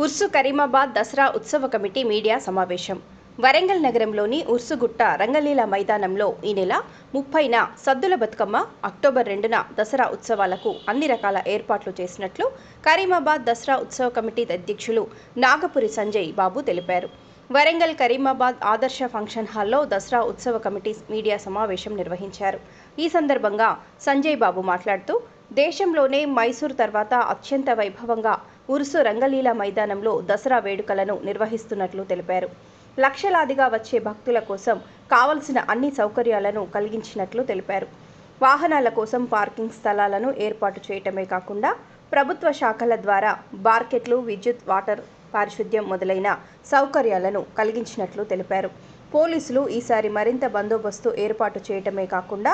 ఉర్సు కరీమాబాద్ దసరా ఉత్సవ committee media సమావేశం. వరంగల్ నగరంలోని ఉర్సుగుట్ట రంగలీల మైదానంలో ఈ నెల ముప్పైన సద్దుల బతుకమ్మ అక్టోబర్ రెండున దసరా ఉత్సవాలకు అన్ని రకాల ఏర్పాట్లు చేసినట్లు కరీమాబాద్ దసరా ఉత్సవ కమిటీ అధ్యక్షులు నాగపురి సంజయ్ బాబు తెలిపారు. వరంగల్ కరీమాబాద్ ఆదర్శ ఫంక్షన్ హాల్లో దసరా ఉత్సవ కమిటీ మీడియా సమావేశం నిర్వహించారు. ఈ సందర్భంగా సంజయ్ బాబు మాట్లాడుతూ దేశంలోనే మైసూర్ తర్వాత అత్యంత వైభవంగా ఉరుసు రంగలీల మైదానంలో దసరా వేడుకలను నిర్వహిస్తున్నట్లు తెలిపారు. లక్షలాదిగా వచ్చే భక్తుల కోసం కావలసిన అన్ని సౌకర్యాలను కలిగించినట్లు తెలిపారు. వాహనాల కోసం పార్కింగ్ స్థలాలను ఏర్పాటు చేయటమే కాకుండా ప్రభుత్వ శాఖల ద్వారా బార్కెట్లు విద్యుత్ వాటర్ పారిశుద్ధ్యం మొదలైన సౌకర్యాలను కలిగించినట్లు తెలిపారు. పోలీసులు ఈసారి మరింత బందోబస్తు ఏర్పాటు చేయటమే కాకుండా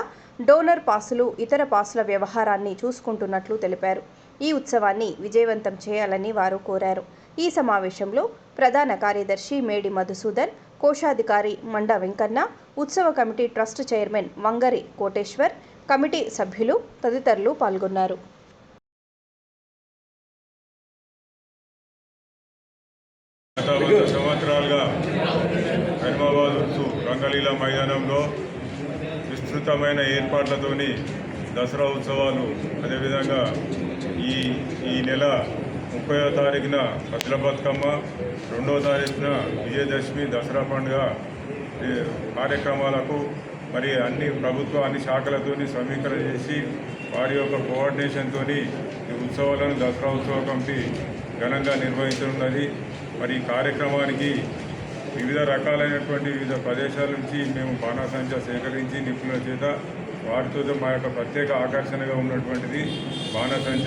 డోనర్ పాసులు ఇతర పాసుల వ్యవహారాన్ని చూసుకుంటున్నట్లు తెలిపారు. ఈ ఉత్సవాన్ని విజయవంతం చేయాలని వారు కోరారు. ఈ సమావేశంలో ప్రధాన కార్యదర్శి మేడి మధుసూదన్ కోశాధికారి మండ వెంకన్న ఉత్సవ committee trust chairman Vangari Koteshwar committee సభ్యులు తదితరులు పాల్గొన్నారు. సంవత్సరాలుగా హైదరాబాద్ ఉత్సు రంగలీల మైదానంలో విస్తృతమైన ఏర్పాట్లతోని దసరా ఉత్సవాలు అదేవిధంగా ఈ ఈ నెల ముప్పయో తారీఖున భద్ర బతుకమ్మ రెండవ తారీఖున విజయదశమి దసరా పండుగ కార్యక్రమాలకు మరి అన్ని ప్రభుత్వ అన్ని శాఖలతోని సమీకరణ చేసి వారి యొక్క కోఆర్డినేషన్తో ఈ ఉత్సవాలను దసరా ఉత్సవ కమిటీ ఘనంగా నిర్వహించనున్నది. మరి ఈ కార్యక్రమానికి వివిధ రకాలైనటువంటి వివిధ ప్రదేశాల నుంచి మేము బాణాసంచ సేకరించి నిపుణుల చేత వాటితో మా యొక్క ప్రత్యేక ఆకర్షణగా ఉన్నటువంటిది బాణసంచ.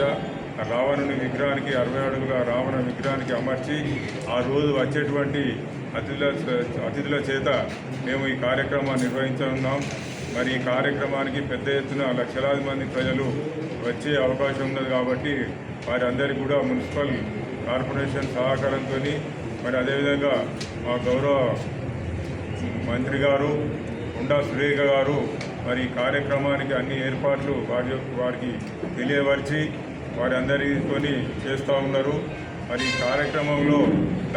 రావణుని విగ్రహానికి అరవై అడుగుల రావణ విగ్రహానికి అమర్చి ఆ రోజు వచ్చేటువంటి అతిథుల అతిథుల చేత మేము ఈ కార్యక్రమాన్ని నిర్వహించనున్నాం. మరి ఈ కార్యక్రమానికి పెద్ద ఎత్తున లక్షలాది మంది ప్రజలు వచ్చే అవకాశం ఉన్నది కాబట్టి వారందరికీ కూడా మున్సిపల్ కార్పొరేషన్ సహకారంతో మరి అదేవిధంగా మా గౌరవ మంత్రి గారు ఉండా సురేఖ గారు మరి కార్యక్రమానికి అన్ని ఏర్పాట్లు వారి యొక్క- వారికి తెలియపరిచి వారి అందరితోని చేస్తూ ఉన్నారు. మరి ఈ కార్యక్రమంలో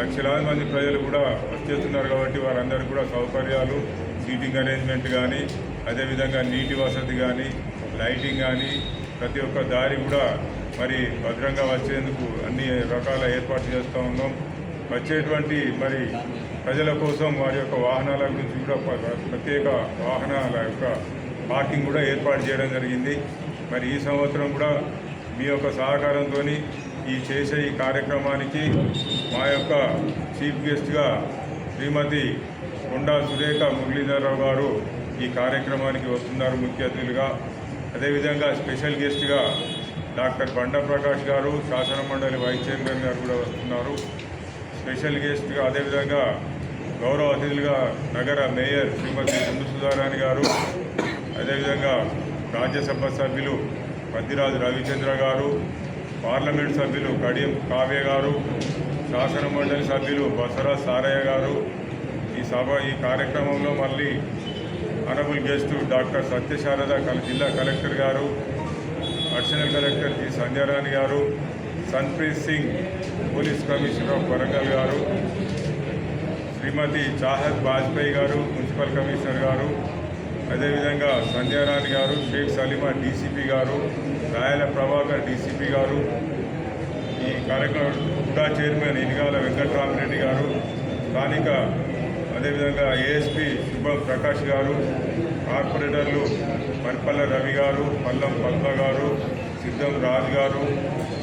లక్షలాది మంది ప్రజలు కూడా వచ్చేస్తున్నారు కాబట్టి వారందరూ కూడా సౌకర్యాలు సీటింగ్ అరేంజ్మెంట్ కానీ అదేవిధంగా నీటి వసతి కానీ లైటింగ్ కానీ ప్రతి ఒక్క దారి కూడా మరి భద్రంగా వచ్చేందుకు అన్ని రకాల ఏర్పాట్లు చేస్తూ ఉన్నాం. వచ్చేటువంటి మరి ప్రజల కోసం వారి యొక్క వాహనాల గురించి కూడా ప్ర- ప్రత్యేక వాహనాల యొక్క పార్కింగ్ కూడా ఏర్పాటు చేయడం జరిగింది. మరి ఈ సంవత్సరం కూడా మీ యొక్క సహకారంతో ఈ చేసే ఈ కార్యక్రమానికి మా యొక్క చీఫ్ గెస్ట్గా శ్రీమతి కొండా సురేఖ మురళీధరరావు గారు ఈ కార్యక్రమానికి వస్తున్నారు ముఖ్య అతిథులుగా. అదేవిధంగా స్పెషల్ గెస్ట్గా డాక్టర్ బండ ప్రకాష్ గారు శాసన మండలి వైస్ చైర్మన్ గారు కూడా వస్తున్నారు. స్పెషల్ గెస్ట్గా అదేవిధంగా గౌరవ అతిథులుగా నగర మేయర్ శ్రీమతి గుండు సుధారాణి గారు అదేవిధంగా రాజ్యసభ సభ్యులు పద్దిరాజు రవిచంద్ర గారు పార్లమెంట్ సభ్యులు కడియం కావ్య గారు శాసన మండలి సభ్యులు బసరా సారయ్య గారు. ఈ సభ ఈ కార్యక్రమంలో మళ్ళీ అనబుల్ గెస్ట్ డాక్టర్ సత్యశారద కల- జిల్లా కలెక్టర్ గారు అడిషనల్ కలెక్టర్ జి సంధ్యారాణి గారు Sanpreet Singh police commissioner of Warangal గారు శ్రీమతి చాహద్ వాజ్పేయి గారు మున్సిపల్ కమిషనర్ గారు అదేవిధంగా సంధ్యారాణి గారు షేక్ సలీమా డీసీపీ గారు రాయల ప్రభాకర్ డీసీపీ గారు ఈ కార్యక్రమం హుడా చైర్మన్ ఇనిగాల వెంకట్రామరెడ్డి గారు స్థానిక అదేవిధంగా ఏఎస్పీ శుభం ప్రకాష్ గారు కార్పొరేటర్లు మరిపల్ల రవి గారు పల్లం పద్మ గారు సిద్ధం రాజ్ గారు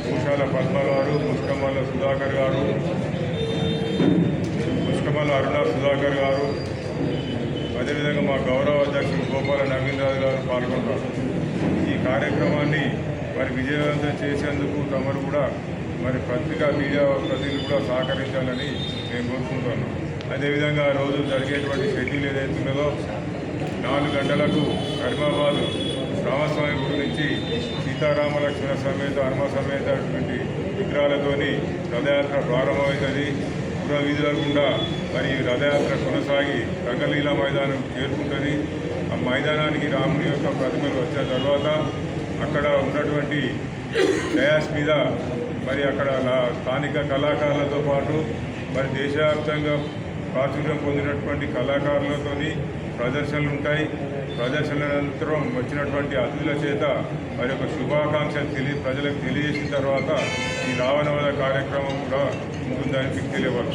భూషాల పద్మ గారు ముస్కమల్ల సుధాకర్ గారు ముస్కమల్ల అరుణ సుధాకర్ గారు అదేవిధంగా మా గౌరవ అధ్యక్షులు గోపాల నవీన్ రాజు గారు పాల్గొంటారు ఈ కార్యక్రమాన్ని మరి విజయవంతం చేసేందుకు తమరు కూడా మరి పత్రికా మీడియా ప్రతినిధులు కూడా సహకరించాలని మేము కోరుకుంటున్నాం. అదేవిధంగా ఆ రోజు జరిగేటువంటి షెడ్యూల్ ఏదైతే ఉన్నదో నాలుగు గంటలకు కరిమాబాద్ రామస్వామి గుడి నుంచి సీతారామ లక్ష్మణ సమేత హనుమ సమేత అటువంటి విగ్రహాలతోని రథయాత్ర ప్రారంభమవుతుంది పుర వీధుల గుండా మరి రథయాత్ర కొనసాగి రంగలీలా మైదానం చేరుకుంటుంది. ఆ మైదానానికి రాముని యొక్క ప్రతిమలు వచ్చిన తర్వాత అక్కడ ఉన్నటువంటి డయాస్ మీద మరి అక్కడ స్థానిక కళాకారులతో పాటు మరి దేశవ్యాప్తంగా ప్రాచుర్యం పొందినటువంటి కళాకారులతోని ప్రదర్శనలు ఉంటాయి. ప్రదర్శనల అనంతరం వచ్చినటువంటి అతిథుల చేత మరి ఒక శుభాకాంక్షలు తెలియ ప్రజలకు తెలియజేసిన తర్వాత ఈ రావణవద కార్యక్రమం కూడా göndermekleri var.